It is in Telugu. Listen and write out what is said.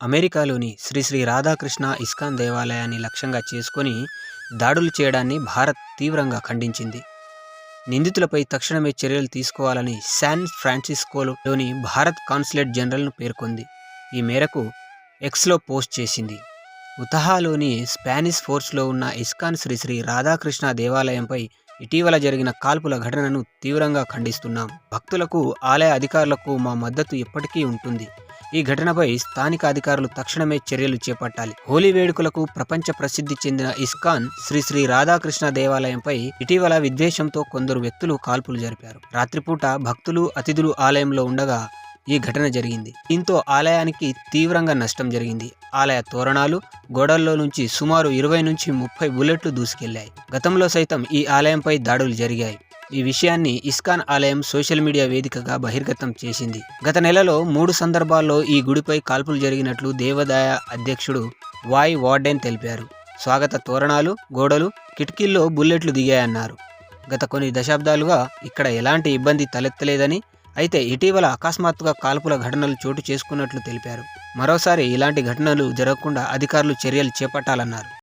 అమెరికాలోని శ్రీ శ్రీ రాధాకృష్ణ ఇస్కాన్ దేవాలయాన్ని లక్ష్యంగా చేసుకొని దాడులు చేయడాన్ని భారత్ తీవ్రంగా ఖండించింది. నిందితులపై తక్షణమే చర్యలు తీసుకోవాలని శాన్ ఫ్రాన్సిస్కోలోని భారత్ కాన్సులేట్ జనరల్ను పేర్కొంది. ఈ మేరకు ఎక్స్లో పోస్ట్ చేసింది. ఉతహాలోని స్పానిష్ ఫోర్స్లో ఉన్న ఇస్కాన్ శ్రీ శ్రీ రాధాకృష్ణ దేవాలయంపై ఇటీవల జరిగిన కాల్పుల ఘటనను తీవ్రంగా ఖండిస్తున్నాం. భక్తులకు ఆలయ అధికారులకు మా మద్దతు ఎప్పటికీ ఉంటుంది. ఈ ఘటనపై స్థానిక అధికారులు తక్షణమే చర్యలు చేపట్టాలి. హోలీ వేడుకలకు ప్రపంచ ప్రసిద్ధి చెందిన ఇస్కాన్ శ్రీ శ్రీ రాధాకృష్ణ దేవాలయంపై ఇటీవల విద్వేషంతో కొందరు వ్యక్తులు కాల్పులు జరిపారు. రాత్రిపూట భక్తులు అతిథులు ఆలయంలో ఉండగా ఈ ఘటన జరిగింది. దీంతో ఆలయానికి తీవ్రంగా నష్టం జరిగింది. ఆలయ తోరణాలు గోడల్లో నుంచి సుమారు ఇరవై నుంచి ముప్పై బుల్లెట్లు దూసుకెళ్ళాయి. గతంలో సైతం ఈ ఆలయంపై దాడులు జరిగాయి. ఈ విషయాన్ని ఇస్కాన్ ఆలయం సోషల్ మీడియా వేదికగా బహిర్గతం చేసింది. గత నెలలో మూడు సందర్భాల్లో ఈ గుడిపై కాల్పులు జరిగినట్లు దేవాదాయ అధ్యక్షుడు వాయ్ వార్డెన్ తెలిపారు. స్వాగత తోరణాలు గోడలు కిటికీల్లో బుల్లెట్లు దిగాయన్నారు. గత కొన్ని దశాబ్దాలుగా ఇక్కడ ఎలాంటి ఇబ్బంది తలెత్తలేదని అయితే ఇటీవల అకస్మాత్తుగా కాల్పుల ఘటనలు చోటు చేసుకున్నట్లు తెలిపారు. మరోసారి ఇలాంటి ఘటనలు జరగకుండా అధికారులు చర్యలు చేపట్టాలన్నారు.